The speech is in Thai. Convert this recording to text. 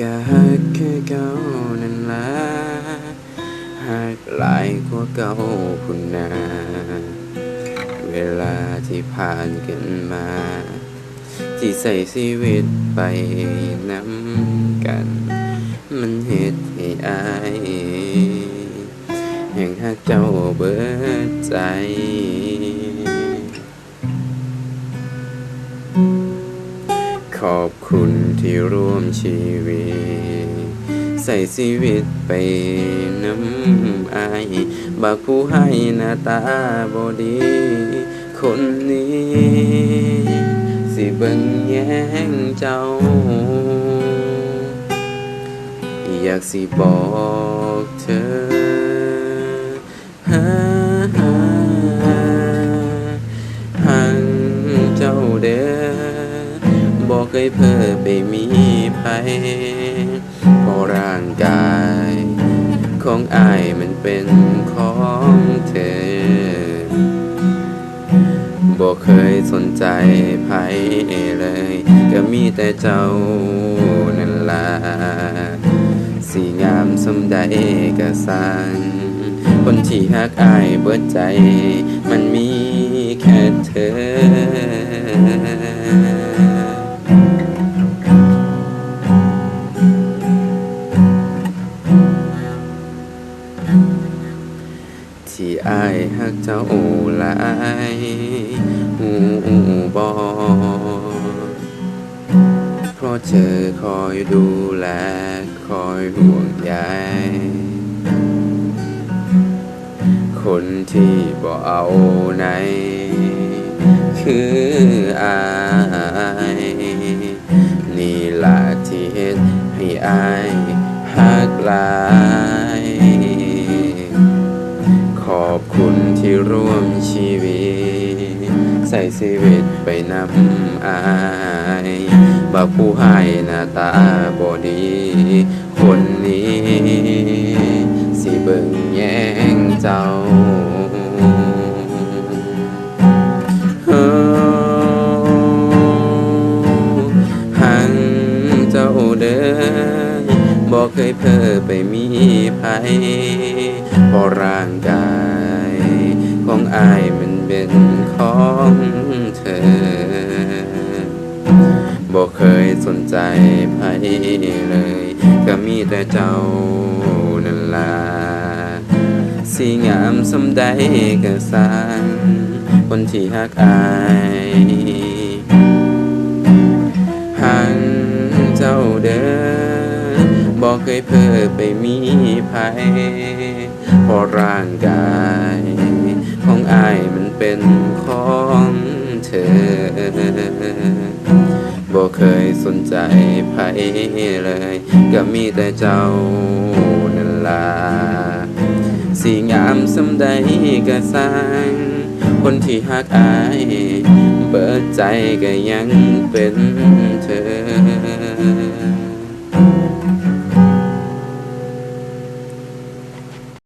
ก็ฮักคือเก่านั่นละฮักหลายกว่าเก่าพุ่นาเวลาที่ผ่านกันมา ที่ใส่ชีวิตไปนำกัน มันเฮ็ดให้อายแห่งฮักเจ้าเบิดใจ ขอบคุณที่ร่วมชีวิต ใส่ชีวิตไปน้ำอบักผู้ให้หน้าตาบดี คนนี้ สิเบิ่งแย่งเจ้า อยากสิบอกเธอ บอกเคยเพ้อไปมีภัยเพราะร่างกาย ของอายมันเป็นของเธอบอกเคยสนใจภัยเลย ก็มีแต่เจ้านั่นล่ะสีงามสมใดก็สร้างคนที่ฮักอายเบิดใจ มันมีแค่เธอ ที่อายฮักเจ้าหลายหูบอเพราะเธอคอยดูแล คอยห่วงใยคนที่บ่เอาไหน คืออายนี่ละที่เฮ็ดให้อายฮักลาย อบคุณที่ร่วมชีวิต ใส่ชีวิตไปนำอายบักผู้ให้หน้าตาบอดี คนนี้ สิเบิ่งแย่งเจ้าหังเจ้าเด้อบอกเคยเพ้อไปมีภัยเพราะร่างกาย ของอายมันเป็นของเธอ บอกเคยสนใจภัยเลย ก็มีแต่เจ้านั่นล่ะสีงามสำใดก็สางคนที่ฮักอายหังเจ้าเด้อบอกเคยเพ้อไปมีภัยเพราะร่างกาย เป็นของเธอ บ่เคยสนใจไผเลย ก็มีแต่เจ้านั่นล่ะสีงามสำใดก็สร้าง คนที่หักอายเปิดใจก็ยังเป็น